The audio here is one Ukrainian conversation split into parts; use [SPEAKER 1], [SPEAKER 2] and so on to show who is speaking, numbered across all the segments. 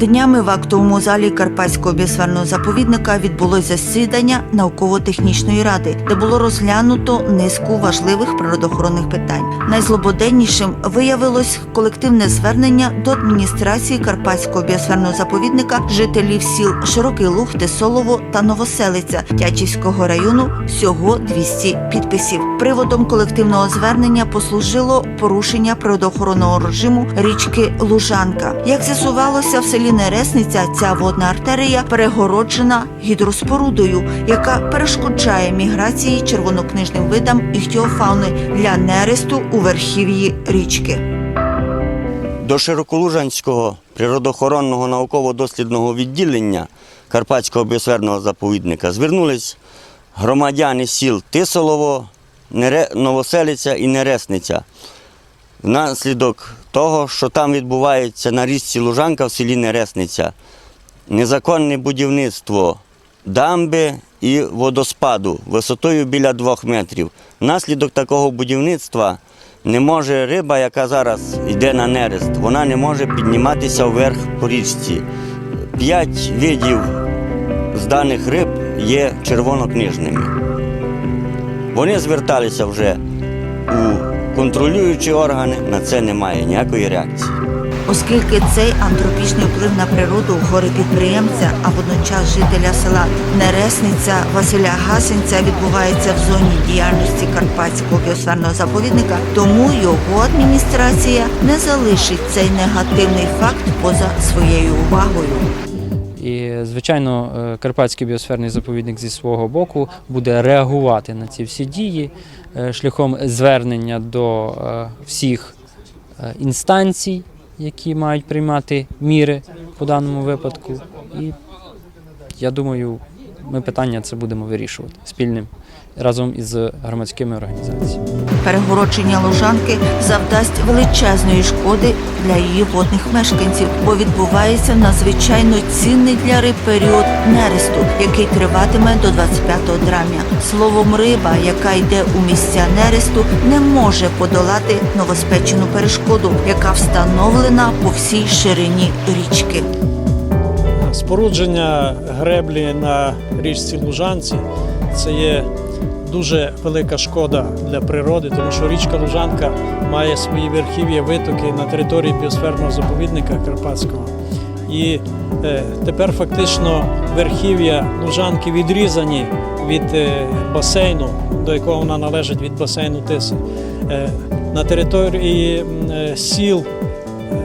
[SPEAKER 1] Днями в актовому залі Карпатського біосферного заповідника відбулось засідання науково-технічної ради, де було розглянуто низку важливих природоохоронних питань. Найзлободеннішим виявилось колективне звернення до адміністрації Карпатського біосферного заповідника жителів сіл Широкий Луг, Тесолово та Новоселиця Тячівського району. Всього 200 підписів. Приводом колективного звернення послужило порушення природоохоронного режиму річки Лужанка. Як з'ясувалося, в селі Нересниця ця водна артерія перегороджена гідроспорудою, яка перешкоджає міграції червонокнижним видам іхтіофауни для нересту у верхів'ї річки.
[SPEAKER 2] До Широколужанського природоохоронного науково-дослідного відділення Карпатського біосферного заповідника звернулись громадяни сіл Тисолово, Новоселиця і Нересниця. Внаслідок того, що там відбувається на річці Лужанка в селі Нересниця, незаконне будівництво дамби і водоспаду висотою біля двох метрів. Внаслідок такого будівництва не може риба, яка зараз йде на нерест, вона не може підніматися вверх по річці. П'ять видів з даних риб є червонокнижними. Вони зверталися вже у контролюючі органи, на це немає ніякої реакції.
[SPEAKER 1] Оскільки цей антропічний вплив на природу гори підприємця, а водночас жителя села Нересниця Василя Гасенця відбувається в зоні діяльності Карпатського біосферного заповідника, тому його адміністрація не залишить цей негативний факт поза своєю увагою.
[SPEAKER 3] І, звичайно, е, Карпатський біосферний заповідник зі свого боку буде реагувати на ці всі дії шляхом звернення до е, всіх е, інстанцій, які мають приймати міри по даному випадку. І я думаю, ми питання це будемо вирішувати спільним разом із громадськими організаціями.
[SPEAKER 1] Перегородження лужанки завдасть величезної шкоди для її водних мешканців, бо відбувається надзвичайно цінний для риб період нересту, який триватиме до 25 травня. Словом, риба, яка йде у місця нересту, не може подолати новоспечену перешкоду, яка встановлена по всій ширині річки.
[SPEAKER 4] Спорудження греблі на річці Лужанці це є дуже велика шкода для природи, тому що річка Лужанка має свої верхів'я витоки на території біосферного заповідника Карпатського. І е, тепер фактично верхів'я Лужанки відрізані від е, басейну, до якого вона належить від басейну Тиси. Е, на території сіл,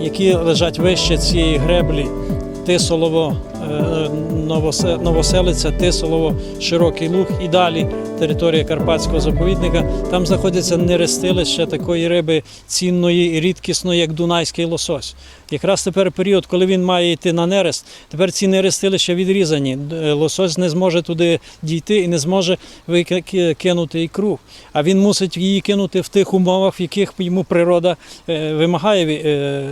[SPEAKER 4] які лежать вище цієї греблі, Тисолово, Новоселиця, Тисолово, Широкий Луг і далі територія Карпатського заповідника. Там знаходиться нерестилище такої риби цінної і рідкісної, як дунайський лосось. Якраз тепер період, коли він має йти на нерест, тепер ці нерестилища відрізані. Е, Лосось не зможе туди дійти і не зможе кинути ікру. А він мусить її кинути в тих умовах, в яких йому природа е, вимагає е,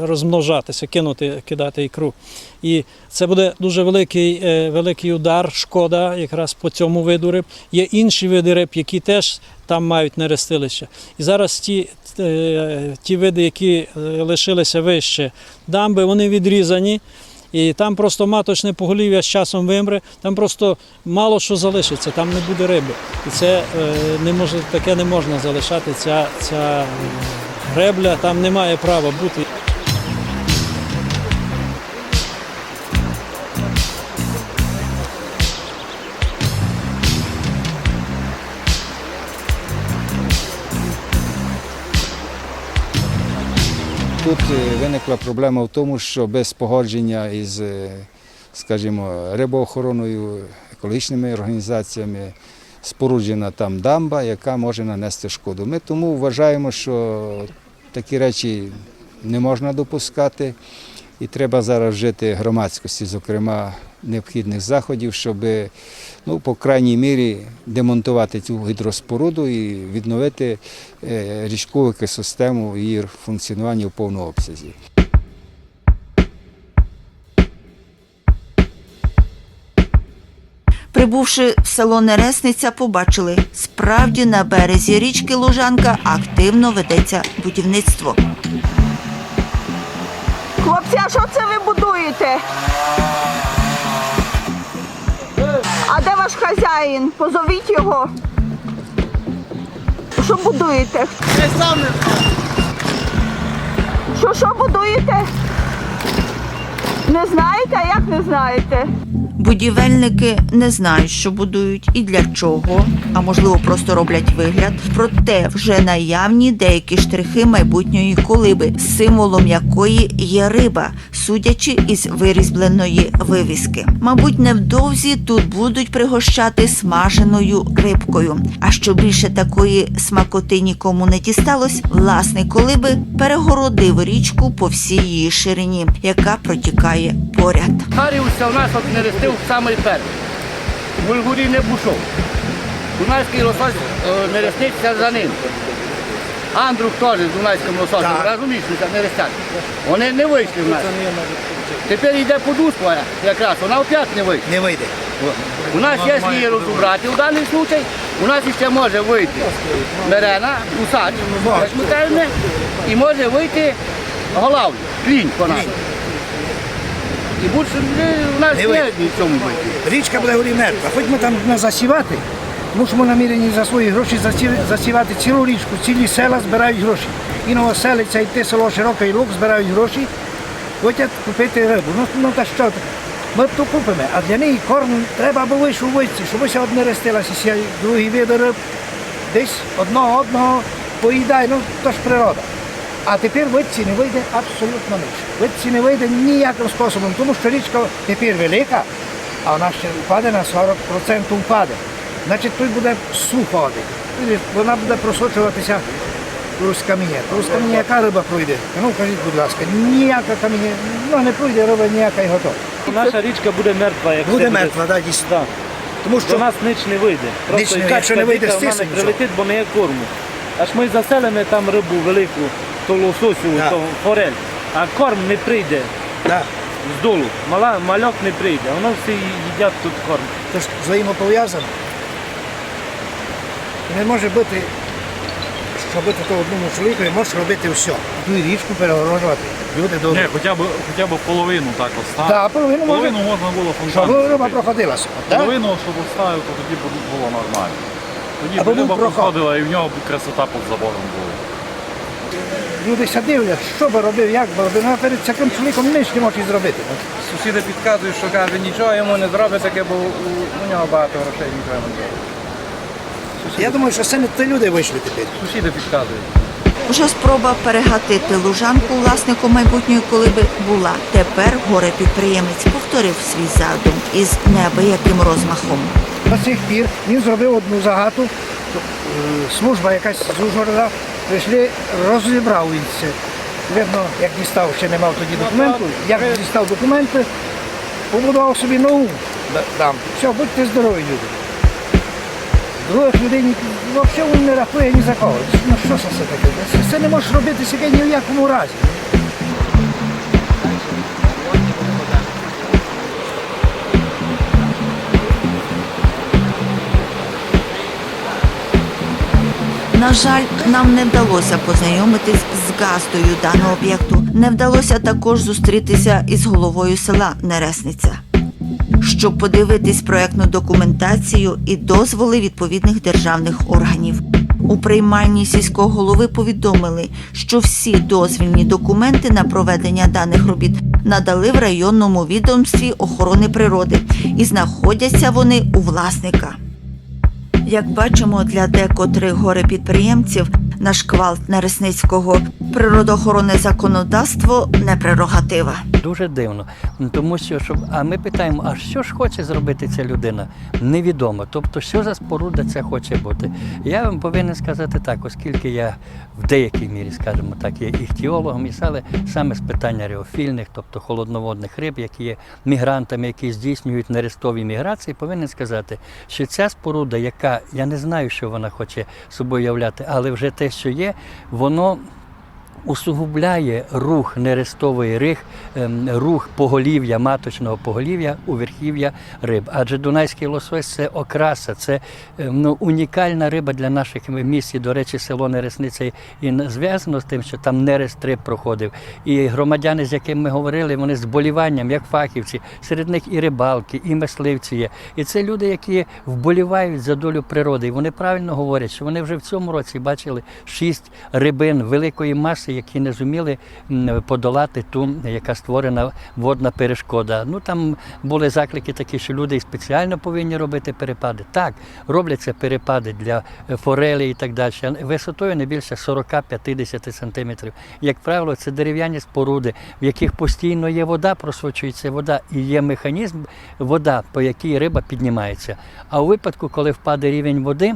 [SPEAKER 4] розмножатися, кинути, кидати ікру. І це буде дуже великий, великий удар, шкода якраз по цьому виду риб. Є інші види риб, які теж там мають нерестилище. І зараз ті, е, ті види, які е, лишилися вище дамби, вони відрізані. І там просто маточне поголів'я з часом вимре, там просто мало що залишиться, там не буде риби. І це е, не може, таке не можна залишати. Ця, ця гребля там не має права бути.
[SPEAKER 5] Тут е, виникла проблема в тому, що без погодження із, е, скажімо, рибоохороною, екологічними організаціями споруджена там дамба, яка може нанести шкоду. Ми тому вважаємо, що такі речі не можна допускати, і треба зараз вжити громадськості, зокрема необхідних заходів, щоб ну, по крайній мірі демонтувати цю гідроспоруду і відновити е, річкову екосистему і її функціонування в повному обсязі.
[SPEAKER 1] Прибувши в село Нересниця, побачили, справді на березі річки Лужанка активно ведеться будівництво. Хлопці, а що це ви будуєте? А де ваш хазяїн? Позовіть його. Що будуєте? Що що будуєте? Не знаєте, а як не знаєте? Будівельники не знають, що будують і для чого, а можливо, просто роблять вигляд. Проте вже наявні деякі штрихи майбутньої колиби, символом якої є риба, судячи із вирізбленої вивіски. Мабуть, невдовзі тут будуть пригощати смаженою рибкою. А що більше такої смакоти нікому не дісталось, власник колиби перегородив річку по всій її ширині, яка протікає поряд.
[SPEAKER 6] Харівся у нас от нерестив самий перший. В Бульгурі не бушов. Дунайський лосось е, нереститься за ним. Андрух теж з Дунайським лососем, розумієш, нерестять. Вони не вийшли в нас. Тепер йде подушка якраз, вона опять не вийшла.
[SPEAKER 7] Не вийде.
[SPEAKER 6] У нас є її розібрати в даний случай. У нас ще може вийти мерена, усач, і може вийти голавлю, клінь по нас. І більше у нас
[SPEAKER 7] Не
[SPEAKER 6] є
[SPEAKER 7] вийде.
[SPEAKER 6] ні в цьому вийти.
[SPEAKER 7] Річка буде горі мертва. Хоч ми там не засівати, мусимо намірені за свої гроші засі- засівати цілу річку, цілі села збирають гроші. І новоселиця, і те село Широке, і Лук збирають гроші, хочуть купити рибу. Ну, ну та що? Ми то купимо, а для неї корм треба, аби вийшов вийти, щоб ся одне рестилася, ся другий види риб. Десь одного одного поїдає, ну то ж природа. А тепер витці не вийде абсолютно ніч. Витці не вийде ніяким способом, тому що річка тепер велика, а вона ще впаде на 40% впаде. Значить, тут буде сухо. Вона буде просочуватися з каміння. З каміння яка риба пройде? Ну, кажіть, будь ласка, ніяка каміння, ну не пройде риба ніяка і готова.
[SPEAKER 8] Наша річка буде мертва, як
[SPEAKER 7] Буде мертва, да, дійсно.
[SPEAKER 8] Да.
[SPEAKER 7] Тому
[SPEAKER 8] До нас ніч не вийде.
[SPEAKER 7] Ніч
[SPEAKER 8] Просто
[SPEAKER 7] не- якщо не вийде
[SPEAKER 8] вона не прилетить, бо не є корму. Аж ми заселимо там рибу велику, то лососю,
[SPEAKER 7] Да.
[SPEAKER 8] то форель, а корм не прийде
[SPEAKER 7] да,
[SPEAKER 8] з долу. Мала, мальок не прийде, воно всі їдять тут корм.
[SPEAKER 7] це ж взаємопов'язано. Не може бути, що робити то одному чоловіку, і можеш робити все. Ту і річку перегорожувати. Люди до
[SPEAKER 9] Ні, хоча б, хоча б половину так оставити.
[SPEAKER 7] Да, половину може.
[SPEAKER 9] половину можна було
[SPEAKER 7] щоб
[SPEAKER 9] фонтан.
[SPEAKER 7] риба проходила. собі, да?
[SPEAKER 9] Половину, щоб оставив, то тоді б було нормально. Тоді
[SPEAKER 7] Або
[SPEAKER 9] б риба
[SPEAKER 7] проход.
[SPEAKER 9] проходила і в нього б красота під забором була.
[SPEAKER 7] Люди ся дивлять, що би робив, як би робив. Ну, перед таким чоловіком ніч не можеш зробити.
[SPEAKER 10] Сусіди підказують, що каже, нічого йому не зробить таке, бо у, у нього багато грошей нічого не зробить.
[SPEAKER 7] Я думаю, що це не ті люди вийшли тепер.
[SPEAKER 10] Сусіди підказують.
[SPEAKER 1] Вже спроба перегатити лужанку власнику майбутньої колиби була. Тепер горе підприємець повторив свій задум із неабияким розмахом.
[SPEAKER 7] До цих пір він зробив одну загату, е, служба якась з Ужгорода, прийшли, розібрав він це. Видно, як дістав, ще не мав тоді документу, як дістав документи, побудував собі нову дам. Все, будьте здорові, люди. Других людей ні, взагалі він не рахує ні за кого. Ну що це все таке? Це, це не можеш робити себе ні в якому разі.
[SPEAKER 1] На жаль, нам не вдалося познайомитись з газдою даного об'єкту. Не вдалося також зустрітися із головою села Нересниця, щоб подивитись проектну документацію і дозволи відповідних державних органів. У приймальні сільського голови повідомили, що всі дозвільні документи на проведення даних робіт надали в районному відомстві охорони природи і знаходяться вони у власника. Як бачимо, для декотрих горе підприємців наш квалт Нересницького природоохоронне законодавство не прерогатива.
[SPEAKER 11] Дуже дивно. Тому що, щоб... а ми питаємо, а що ж хоче зробити ця людина? Невідомо. Тобто, що за споруда це хоче бути. Я вам повинен сказати так, оскільки я в деякій мірі, скажімо так, є іхтіологом, і саме, саме з питання реофільних, тобто холодноводних риб, які є мігрантами, які здійснюють нерестові міграції, повинен сказати, що ця споруда, яка я не знаю, що вона хоче собою являти, але вже те, що є, воно усугубляє рух нерестової рих, ем, рух поголів'я, маточного поголів'я у верхів'я риб. Адже Дунайський лосось це окраса, це ем, ну, унікальна риба для наших місць. І, до речі, село Нересниця і зв'язано з тим, що там нерест риб проходив. І громадяни, з якими ми говорили, вони з боліванням, як фахівці, серед них і рибалки, і мисливці є. І це люди, які вболівають за долю природи. І вони правильно говорять, що вони вже в цьому році бачили шість рибин великої маси, які не зуміли подолати ту, яка створена водна перешкода. Ну там були заклики такі, що люди спеціально повинні робити перепади. Так, робляться перепади для е, форелі і так далі. Висотою не більше 40-50 сантиметрів. Як правило, це дерев'яні споруди, в яких постійно є вода, просочується вода, і є механізм вода, по якій риба піднімається. А у випадку, коли впаде рівень води,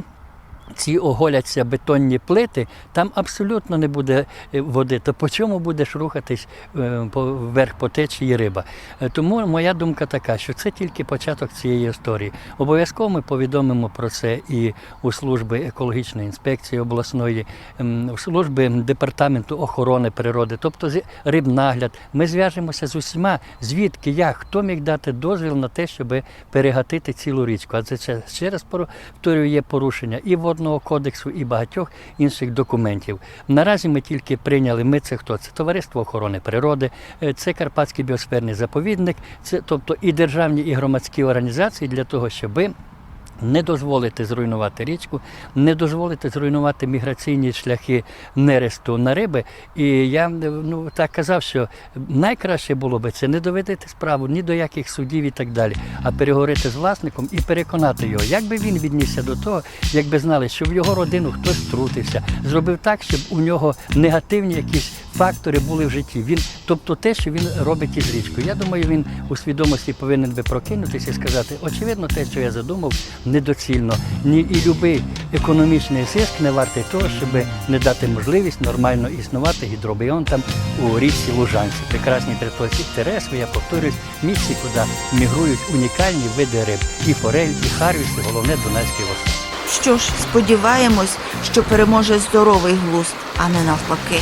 [SPEAKER 11] ці оголяться бетонні плити, там абсолютно не буде е, води. То по чому будеш рухатись е, вверх по течії риба? Е, Тому моя думка така, що це тільки початок цієї історії. Обов'язково ми повідомимо про це і у служби екологічної інспекції обласної, ем, у служби департаменту охорони природи, тобто рибнагляд. Ми зв'яжемося з усіма, звідки як, хто міг дати дозвіл на те, щоб перегатити цілу річку. Адже це ще раз повторюю, є порушення і водного кодексу, і багатьох інших документів. Наразі ми тільки прийняли. Ми це хто? Це товариство охорони природи, е, це Карпатський біосферний заповідник, це тобто і державні, і громадські організації для того, щоби не дозволити зруйнувати річку, не дозволити зруйнувати міграційні шляхи нересту на риби. І я ну, так казав, що найкраще було би це не доведити справу ні до яких судів і так далі, а переговорити з власником і переконати його, як би він віднісся до того, якби знали, що в його родину хтось втрутився, зробив так, щоб у нього негативні якісь фактори були в житті. Він, тобто те, що він робить із річкою. Я думаю, він у свідомості повинен би прокинутися і сказати, очевидно, те, що я задумав, недоцільно. Ні, і будь-який економічний зиск не вартий того, щоб не дати можливість нормально існувати гідробіонтам у річці Лужанці. Прекрасній території Тересви, я повторюсь, місці, куди мігрують унікальні види риб. І форель, і харвіс, і головне Дунайський лосось.
[SPEAKER 1] Що ж, сподіваємось, що переможе здоровий глузд, а не навпаки.